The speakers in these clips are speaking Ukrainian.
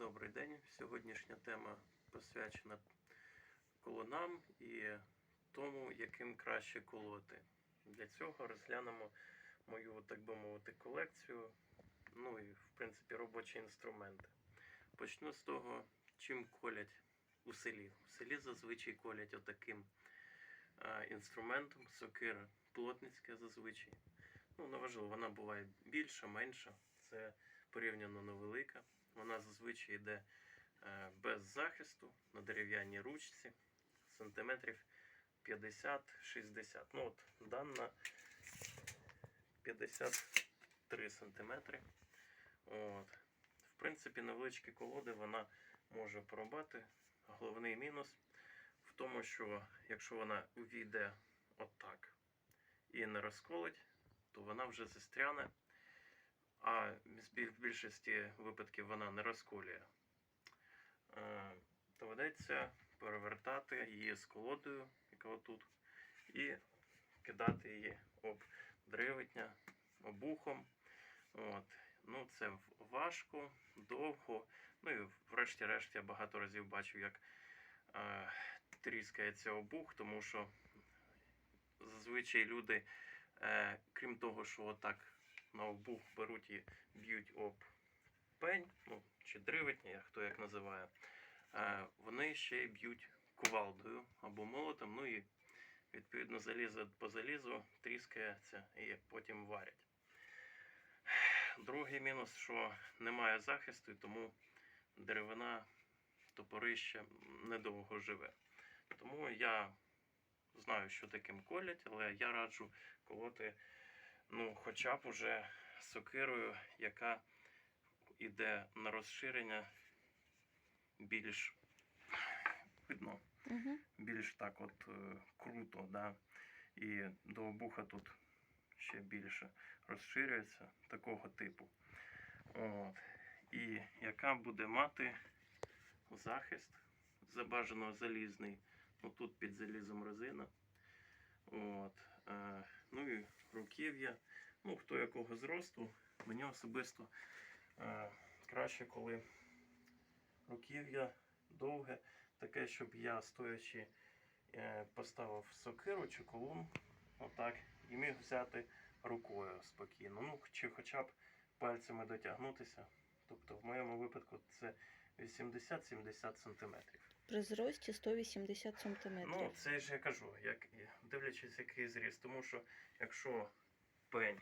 Добрий день. Сьогоднішня тема посвячена колонам і тому, яким краще колоти. Для цього розглянемо мою, так би мовити, колекцію, ну і в принципі робочі інструменти. Почну з того, чим колять у селі. У селі зазвичай колять отаким інструментом, сокира плотницька зазвичай. Ну, неважливо, вона буває більша, менша. Це порівняно невелика. Вона зазвичай йде е, без захисту на дерев'яній ручці сантиметрів 50-60. Ну от дана 53 сантиметри. От. В принципі, невеличкі колоди вона може порубати. Головний мінус в тому, що якщо вона увійде отак і не розколить, то вона вже застряне а в більшості випадків вона не розколює. Е, Доведеться перевертати її з колодою, яка отут, і кидати її об древитня обухом. От. Ну, це важко, довго. Ну і врешті-решт я багато разів бачив, як е, тріскається обух, тому що зазвичай люди, е, крім того, що отак на обух беруть і б'ють об пень, ну чи древитня, хто як називає, е, вони ще й б'ють кувалдою або молотом, ну і відповідно залізо по залізу тріскається і потім варять. Другий мінус, що немає захисту, тому деревина топорище недовго живе. Тому я знаю, що таким колять, але я раджу колоти ну, хоча б уже сокирою, яка йде на розширення більш видно, Угу. більш так от е, круто, да? і до обуха тут ще більше розширюється такого типу. От. І яка буде мати захист забажано залізний. Ну, тут під залізом резина. От. Е, ну і руків'я. Ну, хто якого зросту, мені особисто е, краще, коли руків'я довге, таке, щоб я стоячи е, поставив сокиру чи колун, отак, і міг взяти рукою спокійно. Ну, чи хоча б пальцями дотягнутися. Тобто, в моєму випадку це 80-70 сантиметрів. При зрості 180 см. Ну, це ж я кажу, як, дивлячись, який зріст. Тому що якщо пень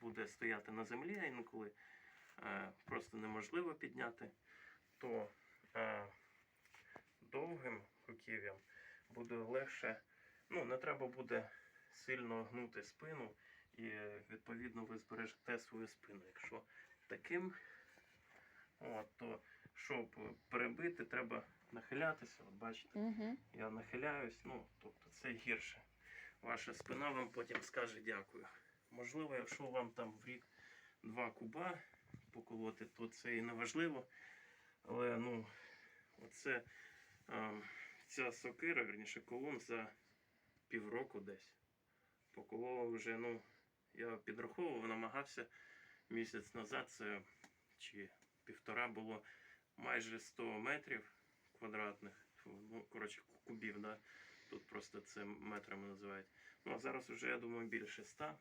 буде стояти на землі, а інколи е, просто неможливо підняти, то е, довгим руків'ям буде легше, ну, не треба буде сильно гнути спину, і відповідно ви збережете свою спину. Якщо таким, от, то щоб перебити, треба нахилятися. От бачите, Угу. я нахиляюсь, ну, тобто це гірше. Ваша спина вам потім скаже дякую. Можливо, якщо вам там в рік два куба поколоти, то це і не важливо. Але ну, оце ем, ця сокира, верніше колон за півроку десь. Поколола вже, ну, я підраховував, намагався місяць назад, це чи півтора було майже 100 метрів квадратних, ну, коротше, кубів, да? Тут просто це метрами називають. Ну, а зараз вже, я думаю, більше 100.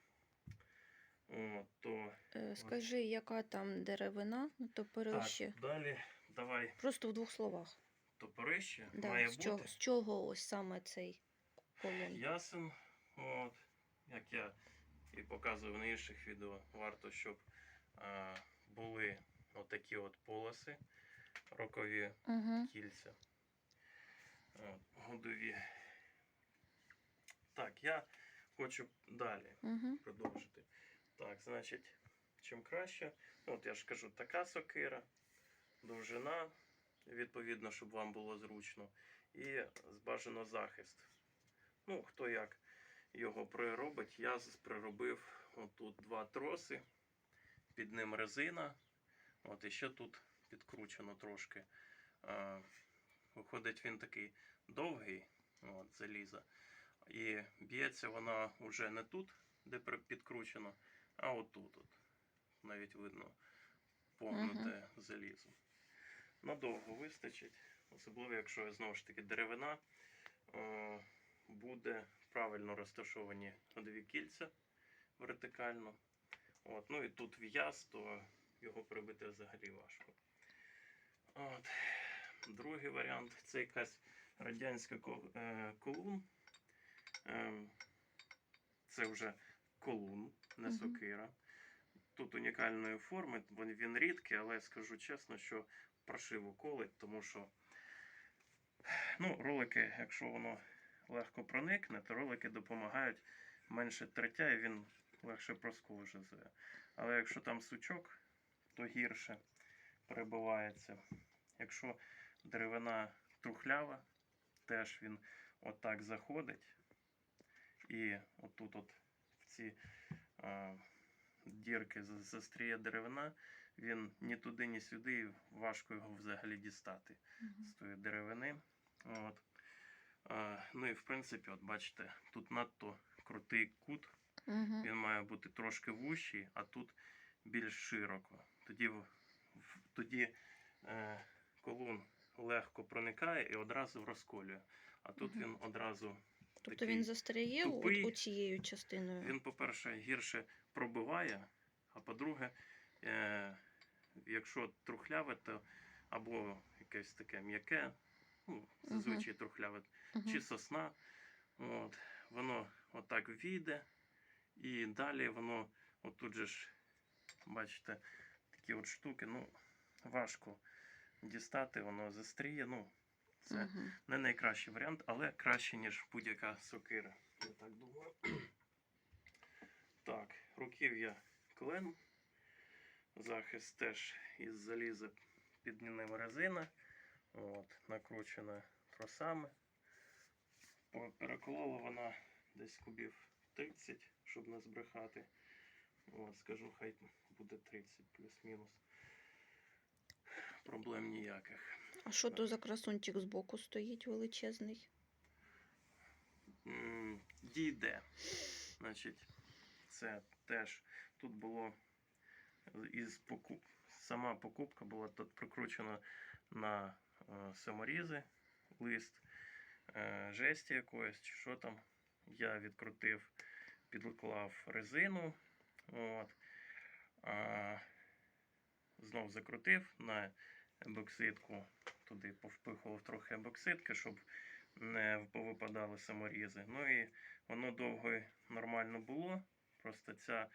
О, то Е, скажи, яка там деревина, ну, топорище? так, далі давай Просто в двох словах. топорище Да, має з, чого, бути з чого ось саме цей колон? ясен. От, як я і показував на інших відео, варто, щоб а, були отакі от полоси рокові Угу. кільця. От, годові. Так, я хочу далі Угу. продовжити. Так, значить, чим краще. ну, От я ж кажу, така сокира, довжина, відповідно, щоб вам було зручно. І бажано захист. Ну, хто як його приробить, я приробив отут два троси, під ним резина. От і ще тут підкручено трошки. Виходить, він такий довгий, от, заліза. І б'ється вона вже не тут, де підкручено, а отут. От. Навіть видно погнуте залізо. надовго вистачить, особливо якщо знову ж таки деревина, е, буде правильно розташовані ходові кільця вертикально. От, ну і тут в'яз, то його прибити взагалі важко. От. Другий варіант це якась радянська е, колун. Ем, це вже колун, не сокира. Тут унікальної форми, він, рідкий, але скажу чесно, що прошиву колить, тому що ну, ролики, якщо воно легко проникне, то ролики допомагають менше тертя і він легше просковжує. Але якщо там сучок, то гірше перебивається. Якщо деревина трухлява, теж він отак заходить. І отут от в ці а, дірки застріє деревина, він ні туди, ні сюди, і важко його взагалі дістати Мгм. з тої деревини. От. А, ну і в принципі, от бачите, тут надто крутий кут, Мгм. він має бути трошки вущий, а тут більш широко. Тоді, тоді е, колун легко проникає і одразу розколює. А тут Мгм. він одразу Тобто такий він застряє тупий. у цією частиною. він, по-перше, гірше пробиває, а по-друге, е, якщо трухляве, то або якесь таке м'яке, ну, зазвичай трухляве, Мгм. чи сосна, от, воно отак війде, і далі воно, отут же ж, бачите, такі от штуки, ну, важко дістати, воно застріє. Ну, це Мгм. не найкращий варіант, але краще, ніж будь-яка сокира. Я так думаю. Так, руків'я клен. Захист теж із заліза підмінена резина. От, накручена тросами. Переколола вона десь кубів 30, щоб не збрехати. От, скажу, хай буде 30 плюс-мінус. Проблем ніяких. А що то за красунчик збоку стоїть величезний? Дійде. Значить, це теж тут було із покуп... сама покупка була тут прикручена на е, саморізи, лист е, жесті якоїсь, чи що там. Я відкрутив, підклав резину. От. А, знов закрутив на ебоксидку, туди повпихував трохи ебоксидки, щоб не повипадали саморізи. Ну і воно довго нормально було. Просто ця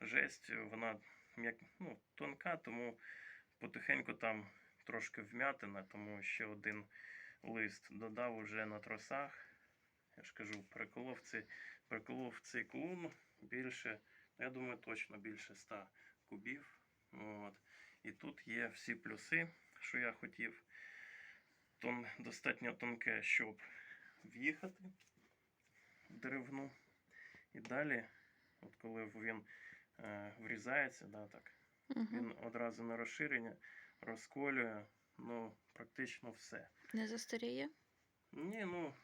жесть, вона м'як, ну, тонка, тому потихеньку там трошки вмятина, тому ще один лист додав уже на тросах. Я ж кажу, переколов цей клун більше, я думаю, точно більше 100 кубів. От. І тут є всі плюси, що я хотів. Тон, достатньо тонке, щоб в'їхати в деревну. І далі, от коли він е, врізається, да, так, Мгм. він одразу на розширення розколює ну, практично все. Не застаріє? Ні, ну,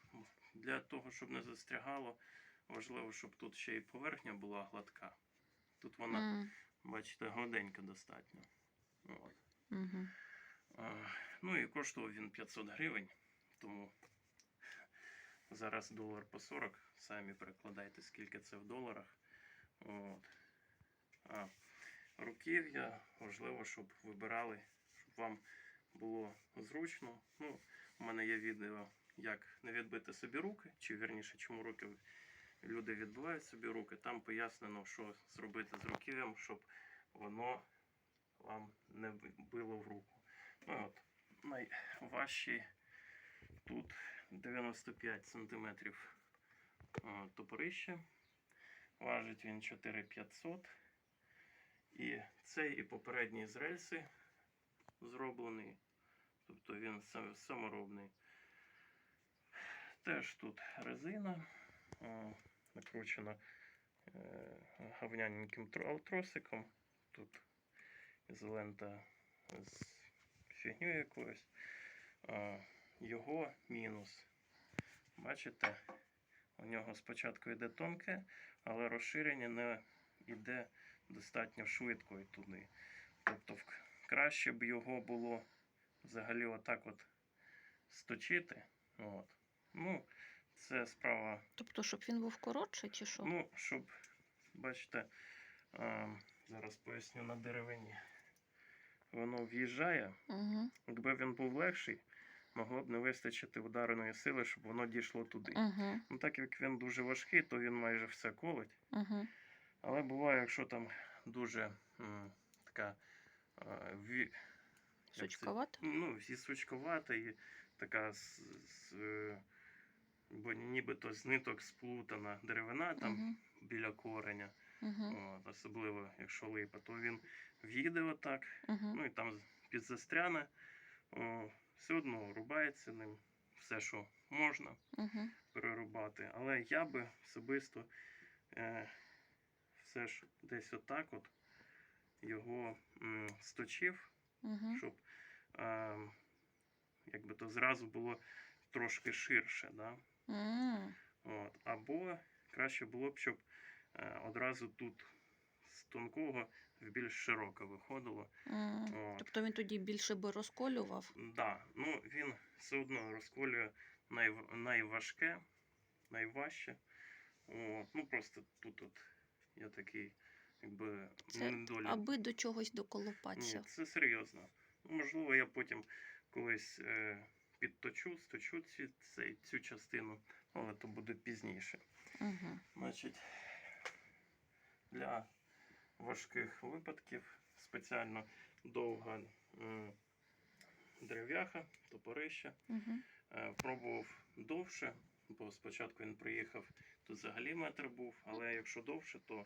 для того, щоб не застрягало, важливо, щоб тут ще і поверхня була гладка. Тут вона, М, бачите, гладенька достатньо. От. мгм. А, Ну і коштував він 500 гривень, тому зараз долар по 40. Самі перекладайте, скільки це в доларах. От. А руків'я важливо, щоб вибирали, щоб вам було зручно. Ну, у мене є відео, як не відбити собі руки, чи вірніше, чому руки люди відбивають собі руки. Там пояснено, що зробити з руків'ям, щоб воно вам не било в руку. Ну, от, найважчий тут 95 см топорище. Важить він 4500. І цей і попередній з рельси зроблений. Тобто він саморобний. Теж тут резина накручена е, гавняненьким тросиком. Тут ізолента з фігню якоюсь. Його мінус. Бачите, у нього спочатку йде тонке, але розширення не йде достатньо швидко і туди. Тобто краще б його було взагалі отак от сточити. От. Ну, це справа Тобто, щоб він був коротший чи що? Ну, щоб, бачите, зараз поясню на деревині. Воно в'їжджає. Угу. Якби він був легший, могло б не вистачити ударної сили, щоб воно дійшло туди. Угу. Ну, так як він дуже важкий, то він майже все колить. Угу. Але буває, якщо там дуже м, така а, ві... Сучковато? Ну, і сучковата, і така з, з, е, бо нібито з ниток сплутана деревина там Угу. біля кореня. Угу. От, особливо якщо липа, то він в'їде отак, Угу. ну і там підзастряне, о, все одно рубається ним все, що можна Угу. перерубати. Але я би особисто е, все ж десь отак от його м, сточив, Угу. щоб е, якби то зразу було трошки ширше. Да? Угу. От. Або краще було б, щоб одразу тут з тонкого в більш широке виходило. От. Тобто він тоді більше би розколював? Да, ну він все одно розколює найв... найважке, найважче. От. Ну просто тут от я такий, якби Це недолік. Аби до чогось Ні, доколупатися. це серйозно. Ну, можливо, я потім колись е, підточу, сточу ці, цю частину, але то буде пізніше. Угу. Значить, для важких випадків спеціально довга дерев'яха, топорище. Угу. Пробував довше, бо спочатку він приїхав, тут взагалі метр був, але якщо довше, то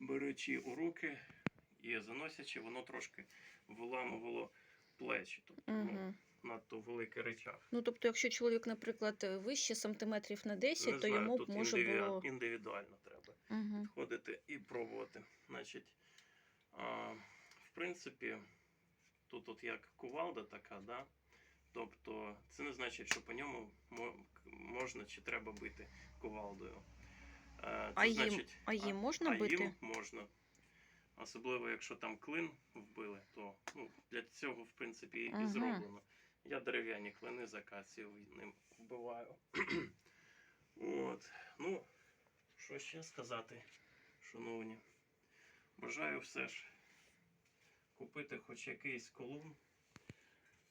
беручи у руки і заносячи, воно трошки виламувало плечі. Тобто ну, Угу. надто великий речах. Ну, тобто, якщо чоловік, наприклад, вище сантиметрів на 10, Не то знаю, йому тут може було. індивідуально. Угу. ходити і пробувати. Значить, а, в принципі, тут от як кувалда така, да? тобто це не значить, що по ньому можна чи треба бити кувалдою. Е, А це їм, значить, а їм можна а бити? їм можна. Особливо, якщо там клин вбили, то ну, для цього, в принципі, і Ага. зроблено. Я дерев'яні клини з акацію ним вбиваю. От. Ну, що ще сказати, шановні? Бажаю все ж купити хоч якийсь колун,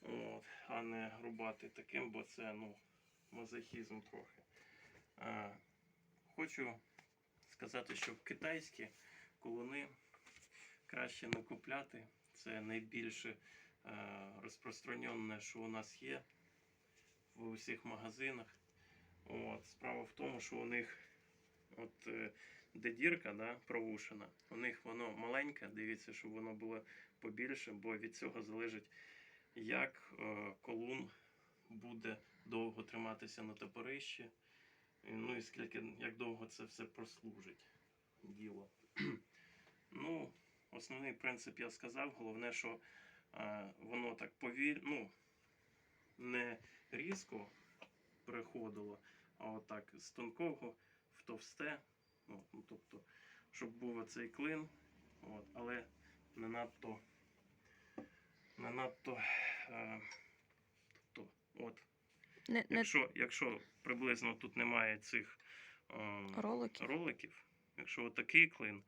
от, а не рубати таким, бо це ну, мазохізм трохи. А, хочу сказати, що китайські колуни краще не купляти. Це найбільше е, розпространене, що у нас є в усіх магазинах. От, справа в тому, що у них от, е, де дірка да, провушена, у них воно маленьке, дивіться, щоб воно було побільше, бо від цього залежить, як е, колун буде довго триматися на топорищі. Ну і скільки, як довго це все прослужить діло. ну, основний принцип я сказав. Головне, що е, воно так повільно, ну, не різко переходило, а отак з тонкого товсте. От, ну, тобто, щоб був оцей клин, от, але не надто, не надто. Е, тобто, от, Не, не якщо, якщо приблизно тут немає цих е, ролики. роликів, якщо отакий клин,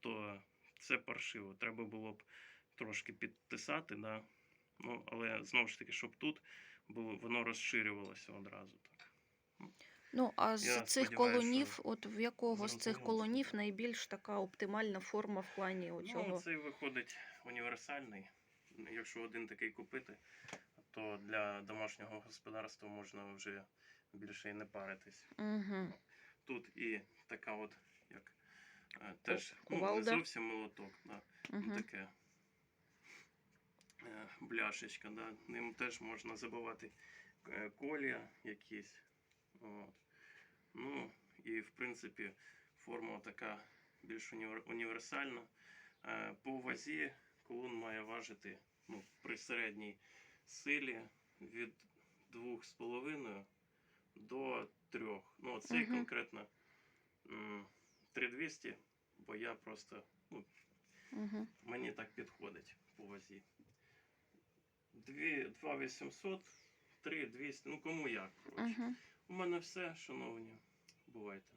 то це паршиво. Треба було б трошки підтисати, да? ну, але знову ж таки, щоб тут було, воно розширювалося одразу. Так. Ну, а з Я цих сподіваюся, колонів, от в якого з цих зрозуміло колонів найбільш така оптимальна форма в плані Ну, оцього? цей виходить універсальний. Якщо один такий купити, то для домашнього господарства можна вже більше і не паритись. Угу. Тут і така от, як е, теж ну, не кувалда. зовсім молоток, да, Угу. таке е, бляшечка, да, ним теж можна забивати е, колія якісь. От. Ну, і в принципі форма така більш універсальна. Е, По вазі колун має важити ну, при середній силі від 2,5 до 3. Ну, цей Мгм. конкретно 3200, бо я просто ну, Угу. мені так підходить по вазі. 2 800, 3 200, ну кому як. Коротше. Угу. У мене все, шановні. Бувайте.